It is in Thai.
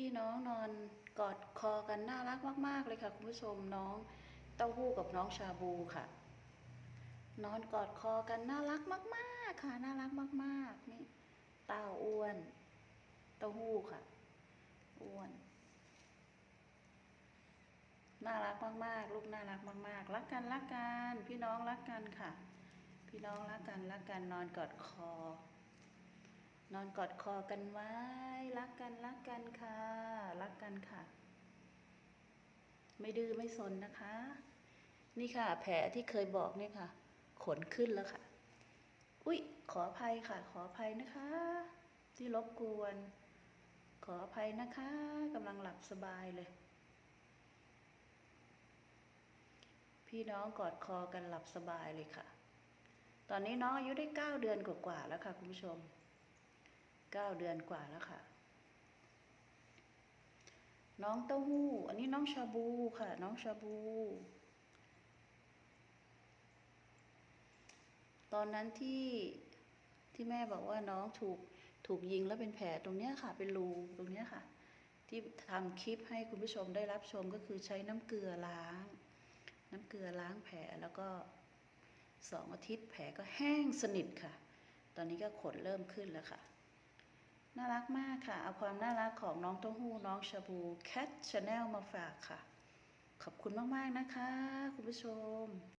พี่น้องนอนกอดคอกันน่ารักมาก ๆ เลยค่ะ คุณผู้ชมน้องเต้าหู้กับน้องชาบูค่ะ นอนกอดคอกันน่ารักมาก ๆ ค่ะ น่ารักมาก ๆ นี่เต้าอ้วน เต้าหู้ค่ะ อ้วน น่ารักมาก ๆ ลูกน่ารักมาก ๆ รักกันรักกัน พี่น้องรักกันค่ะ พี่น้องรักกันรักกันนอนกอดคอ นอนกอดคอกันไว้ รักกันรักกันค่ะ รักกันค่ะ ไม่ดื้อไม่สนนะคะ นี่ค่ะ แผลที่เคยบอกเนี่ยค่ะ ขนขึ้นแล้วค่ะ อุ๊ย ขออภัยค่ะ ขออภัยนะคะ ที่รบกวน ขออภัยนะคะกำลังหลับสบายเลย พี่น้องกอดคอกันหลับสบายเลยค่ะ ตอนนี้น้องอายุได้เก้าเดือนกว่าๆแล้วค่ะ คุณผู้ชม เก้าเดือนกว่าแล้วค่ะ น้องเต้าหู้ อันนี้น้องชาบูค่ะ น้องชาบู ตอนนั้นที่ที่แม่บอกว่าน้องถูกถูกยิงแล้วเป็นแผลตรงเนี้ยค่ะ เป็นรูตรงเนี้ยค่ะ ที่ทำคลิปให้คุณผู้ชมได้รับชมก็คือใช้น้ำเกลือล้าง น้ำเกลือล้างแผลแล้วก็สองอาทิตย์แผลก็แห้งสนิทค่ะ ตอนนี้ก็ขนเริ่มขึ้นแล้วค่ะ น่ารักมากค่ะ เอาความน่ารักของน้องเต้าหู้น้องชาบูแคทชาแนลมาฝากค่ะ ขอบคุณมาก ๆ นะคะ คุณผู้ชม